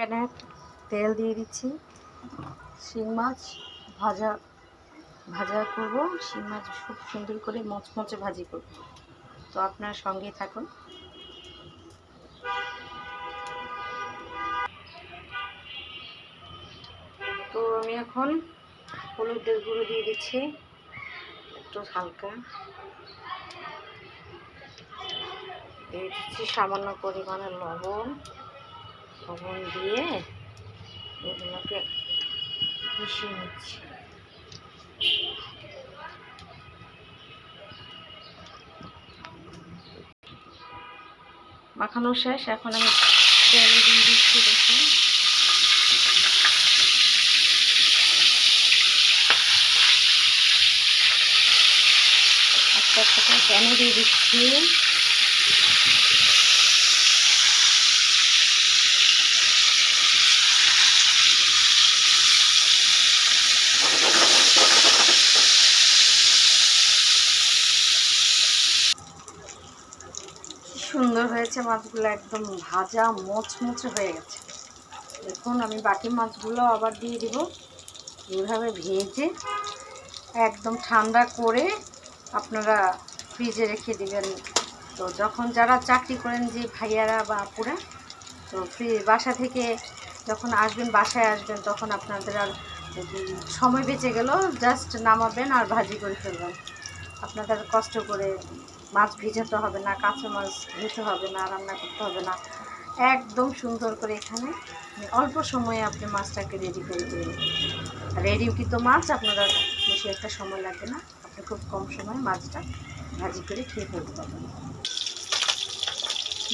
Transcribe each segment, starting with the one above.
প্যানে তেল দিয়ে দিচ্ছি। শিং মাছ ভাজা ভাজা করব। শিং মাছ খুব সুন্দর করে মচমচে ভাজি করব। তো আপনার সঙ্গেই থাকুন। তো আমি এখন হলুদের গুঁড়ো দিয়ে দিচ্ছি। একটু হালকা। দিয়ে দিচ্ছি সামান্য পরিমাণে লবণ। লবণ দিয়ে এগুলোকে মিশিয়ে নিচ্ছি। মাখানো শেষ, এখন আমি তেল দিচ্ছি, দেখুন। একটা একটা দিয়ে দিচ্ছি। সুন্দর হয়েছে, মাছগুলো একদম ভাজা, মোচমুচে হয়ে গেছে। দেখুন, আমি বাকি মাছগুলো আবার দিয়ে দিব। এইভাবে ভেজে একদম ঠান্ডা করে আপনারা ফ্রিজে রেখে দিবেন। তো যখন যারা চাকরি করেন, যে ভাইয়ারা বা আপুরা, তো ফ্রি বাসা থেকে যখন আসবেন, বাসায় আসবেন, তখন আপনাদের আর সময় বেঁচে গেল, জাস্ট নামাবেন আর ভাজি করে ফেলবেন। আপনাদের কষ্ট করে মাছ ভিজাতে হবে না, কাঁচা মাছ ধুতে হবে না, রান্না করতে হবে না। একদম সুন্দর করে এখানে অল্প সময়ে আপনি মাছটাকে রেডি করে দেবেন রেডি কিন্তু মাছ, আপনারা বেশি একটা সময় লাগবে না। আপনি খুব কম সময়ে মাছটা ভাজি করে খেয়ে ফেলতে পারবেন।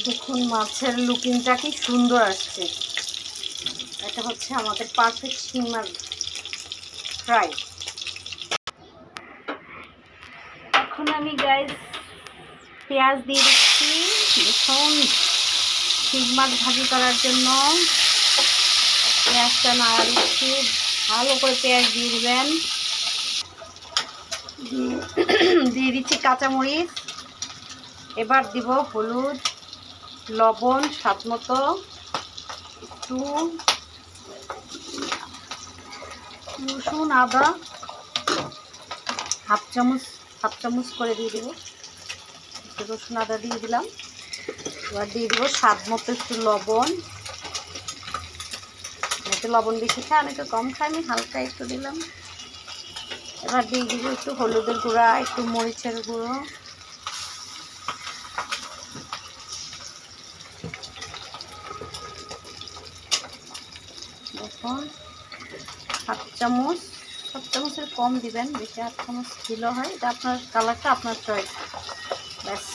দেখুন মাছের লুকিংটা কি সুন্দর আসছে। এটা হচ্ছে আমাদের পারফেক্ট শিং ফ্রাই এখন আমি গাইজ পেঁয়াজ দিয়ে দিচ্ছি দেখুন শিং মাছ ভাজি করার জন্য। পেঁয়াজটা নাড়া দিচ্ছি, ভালো করে পেঁয়াজ দিয়ে দিবেন। দিয়ে দিচ্ছি কাঁচামরিচ। এবার দিব হলুদ, লবণ, স্বাদ মতো। একটু রসুন, আদা, হাফ চামচ হাফ চামচ করে দিয়ে দেবো। একটু রসুন আদা দিয়ে দিলাম। এবার দিয়ে দেবো স্বাদ মতো একটু লবণ। একটু লবণ বেশি খায় অনেকে কম খায় আমি হালকা একটু দিলাম। এবার দিয়ে দিব একটু হলুদের গুঁড়া, একটু মরিচের গুঁড়ো। দেখুন হাফ চামচ, হাফ চামচের কম দিবেন, বেশি হাফ চামচ দিলেও হয়। এটা আপনার কালারটা আপনার চয়েস ব্যাস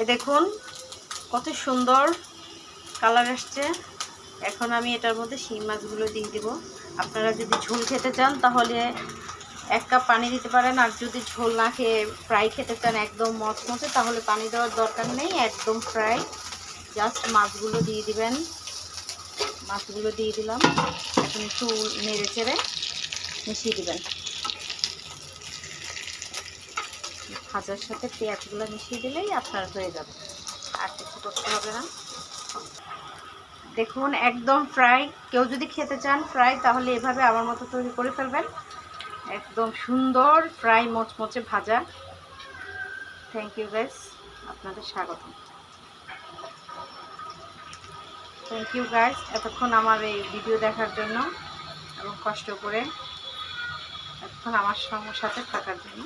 এ দেখুন, কত সুন্দর কালার আসছে। এখন আমি এটার মধ্যে শিং মাছগুলো দিয়ে দেব। আপনারা যদি ঝোল খেতে চান, তাহলে এক কাপ পানি দিতে পারেন। আর যদি ঝোল না খেয়ে ফ্রাই খেতে চান একদম মচমচে, তাহলে পানি দেওয়ার দরকার নেই, একদম ফ্রাই জাস্ট মাছগুলো দিয়ে দিবেন। মাছগুলো দিয়ে দিলাম। এখন একটু নেড়ে চেড়ে মিশিয়ে দিবেন। ভাজার সাথে পেঁয়াজগুলো মিশিয়ে দিলেই আপনার হয়ে যাবে। আর কিছু করতে হবে না। দেখুন, একদম ফ্রাই। কেউ যদি খেতে চান ফ্রাই, তাহলে এভাবে আমার মতো তৈরি করে ফেলবেন। একদম সুন্দর ফ্রাই মচমচে ভাজা। থ্যাংক ইউ গাইস আপনাদের স্বাগত থ্যাংক ইউ গাইস এতক্ষণ আমার এই ভিডিও দেখার জন্য এবং কষ্ট করে, এতক্ষণ আমার সাথে থাকার জন্য।